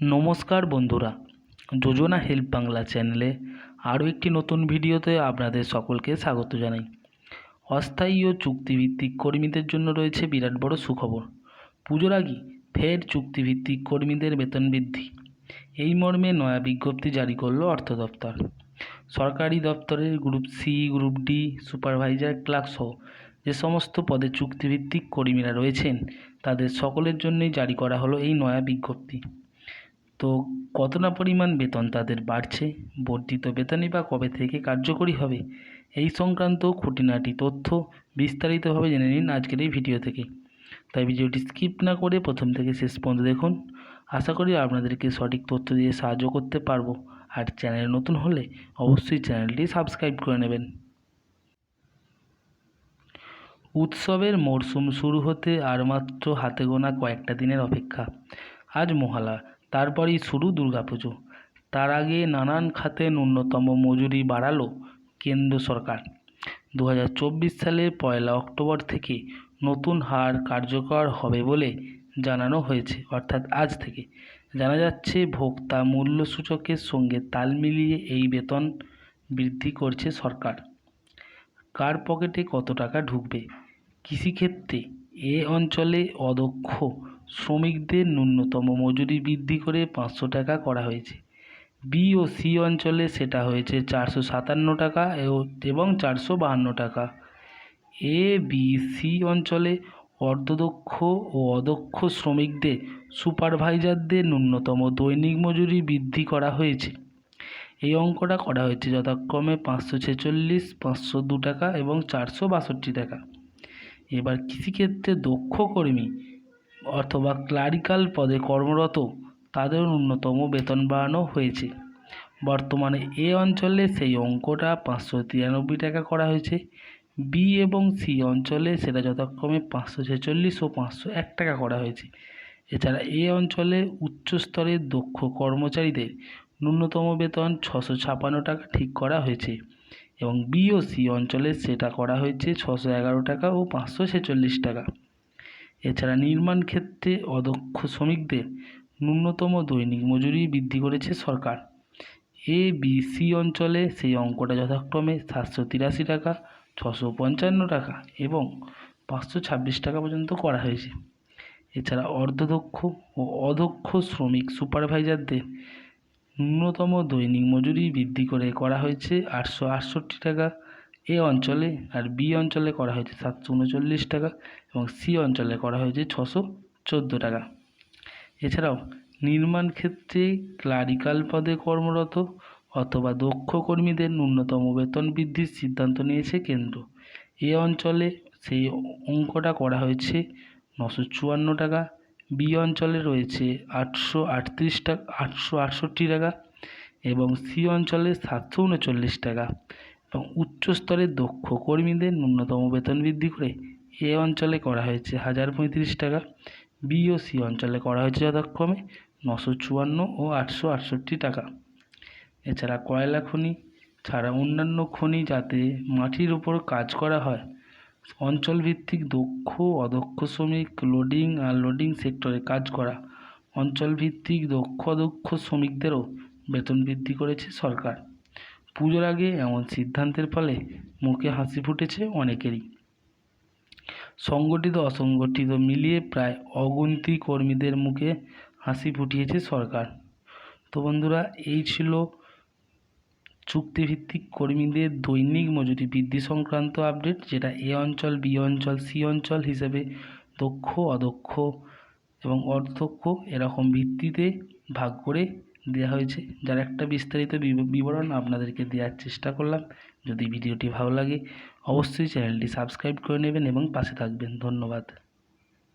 নমস্কার বন্ধুরা, যোজনা হেল্প বাংলা চ্যানেলে আরও একটি নতুন ভিডিওতে আপনাদের সকলকে স্বাগত জানাই। অস্থায়ী ও চুক্তিভিত্তিক কর্মীদের জন্য রয়েছে বিরাট বড় সুখবর। পুজোর আগে ফের চুক্তিভিত্তিক কর্মীদের বেতন বৃদ্ধি। এই মর্মে নয়া বিজ্ঞপ্তি জারি করল অর্থ দপ্তর। সরকারি দপ্তরের group C, group D, supervisor, clerk সহ যে সমস্ত পদে চুক্তিভিত্তিক কর্মীরা রয়েছেন, তাদের সকলের জন্যই জারি করা হলো এই নয়া বিজ্ঞপ্তি। তো কত না পরিমাণ বেতন তাদের বাড়ছে? বর্ধিত বেতনই বা কবে থেকে কার্যকরী হবে? এই সংক্রান্ত খুঁটিনাটি তথ্য বিস্তারিতভাবে জেনে নিন আজকের এই ভিডিও থেকে। তাই ভিডিওটি স্কিপ না করে প্রথম থেকে শেষ পর্যন্ত দেখুন। আশা করি আপনাদেরকে সঠিক তথ্য দিয়ে সাহায্য করতে পারব। আর চ্যানেল নতুন হলে অবশ্যই চ্যানেলটি সাবস্ক্রাইব করে নেবেন। উৎসবের মরশুম শুরু হতে আর মাত্র হাতে গোনা কয়েকটা দিনের অপেক্ষা। আজ মহালা তারপরেই শুরু দুর্গাপুজো। তার আগে নানান খাতে ন্যূনতম মজুরি বাড়ালো কেন্দ্র সরকার। দু হাজার চব্বিশ সালের পয়লা অক্টোবর থেকে নতুন হার কার্যকর হবে বলে জানানো হয়েছে, অর্থাৎ আজ থেকে। জানা যাচ্ছে, ভোক্তা মূল্য সূচকের সঙ্গে তাল মিলিয়ে এই বেতন বৃদ্ধি করছে সরকার। কার পকেটে কত টাকা ঢুকবে? কৃষিক্ষেত্রে এ অঞ্চলে অদক্ষ শ্রমিকদের ন্যূনতম মজুরি বৃদ্ধি করে পাঁচশো টাকা করা হয়েছে। বি ও সি অঞ্চলে সেটা হয়েছে চারশো সাতান্ন টাকা এবং চারশো বাহান্ন টাকা। এ বি সি অঞ্চলে অর্ধদক্ষ ও অদক্ষ শ্রমিকদের, সুপারভাইজারদের ন্যূনতম দৈনিক মজুরি বৃদ্ধি করা হয়েছে। এই অঙ্কটা করা হয়েছে যথাক্রমে পাঁচশো ছেচল্লিশ, পাঁচশো দু টাকা এবং চারশো বাষট্টি টাকা। এবার কৃষিক্ষেত্রে দক্ষ কর্মী অথবা ক্লারিক্যাল পদে কর্মরত, তাদের ন্যূনতম বেতন বাড়ানো হয়েছে। বর্তমানে এ অঞ্চলে সেই অঙ্কটা পাঁচশো তিরানব্বই টাকা করা হয়েছে। বি এবং সি অঞ্চলে সেটা যথাক্রমে পাঁচশো ছেচল্লিশ ও পাঁচশো এক টাকা করা হয়েছে। এছাড়া এ অঞ্চলে উচ্চস্তরের দক্ষ কর্মচারীদের ন্যূনতম বেতন ছশো ছাপান্ন টাকা ঠিক করা হয়েছে এবং বি ও সি অঞ্চলে সেটা করা হয়েছে ছশো এগারো টাকা ও পাঁচশো ছেচল্লিশ টাকা। এছাড়া নির্মাণ ক্ষেত্রে অদক্ষ শ্রমিকদের ন্যূনতম দৈনিক মজুরি বৃদ্ধি করেছে সরকার। এ বি সি অঞ্চলে সেই অঙ্কটা যথাক্রমে সাতশো তিরাশি টাকা, ছশো পঞ্চান্ন টাকা এবং পাঁচশো ছাব্বিশ টাকা পর্যন্ত করা হয়েছে। এছাড়া অর্ধদক্ষ ও অদক্ষ শ্রমিক সুপারভাইজারদের ন্যূনতম দৈনিক মজুরি বৃদ্ধি করে করা হয়েছে আটশো আটষট্টি টাকা এ অঞ্চলে আর বি অঞ্চলে করা হয়েছে সাতশো উনচল্লিশ টাকা এবং সি অঞ্চলে করা হয়েছে ছশো চোদ্দ টাকা। এছাড়াও নির্মাণ ক্ষেত্রে ক্লারিক্যাল পদে কর্মরত অথবা দক্ষ কর্মীদের ন্যূনতম বেতন বৃদ্ধির সিদ্ধান্ত নিয়েছে কেন্দ্র। এ অঞ্চলে সেই অঙ্কটা করা হয়েছে নশো চুয়ান্ন টাকা, বি অঞ্চলে রয়েছে আটশো আটত্রিশ টাকা, আটশো আটষট্টি টাকা এবং সি অঞ্চলে সাতশো উনচল্লিশ টাকা। এবং উচ্চ স্তরের দক্ষ কর্মীদের ন্যূনতম বেতন বৃদ্ধি করে এ অঞ্চলে করা হয়েছে হাজার পঁয়ত্রিশ টাকা। বি ও সি অঞ্চলে করা হয়েছে যথাক্রমে নশো চুয়ান্ন ও আটশো আটষট্টি টাকা। এছাড়া কয়লা খনি ছাড়া অন্যান্য খনি যাতে মাটির উপর কাজ করা হয়, অঞ্চলভিত্তিক দক্ষ অদক্ষ শ্রমিক, লোডিং আনলোডিং সেক্টরে কাজ করা, অঞ্চলভিত্তিক দক্ষ অদক্ষ শ্রমিকদেরও বেতন বৃদ্ধি করেছে সরকার। পুজোর আগে এমন সিদ্ধান্তের ফলে মুখে হাসি ফুটেছে অনেকেরই। সংগঠিত অসংগঠিত মিলিয়ে প্রায় অগুন্তি কর্মীদের মুখে হাসি ফুটিয়েছে সরকার। তো বন্ধুরা, এই ছিল চুক্তিভিত্তিক কর্মীদের দৈনিক মজুরি বৃদ্ধি সংক্রান্ত আপডেট, যেটা এ অঞ্চল, বি অঞ্চল, সি অঞ্চল হিসেবে দক্ষ, অদক্ষ এবং অর্ধদক্ষ এরকম ভিত্তিতে ভাগ করে দেওয়া হয়েছে। যার একটা বিস্তারিত বিবরণ আপনাদেরকে দেওয়ার চেষ্টা করলাম। যদি ভিডিওটি ভালো লাগে, অবশ্যই চ্যানেলটি সাবস্ক্রাইব করে নেবেন এবং পাশে থাকবেন। ধন্যবাদ।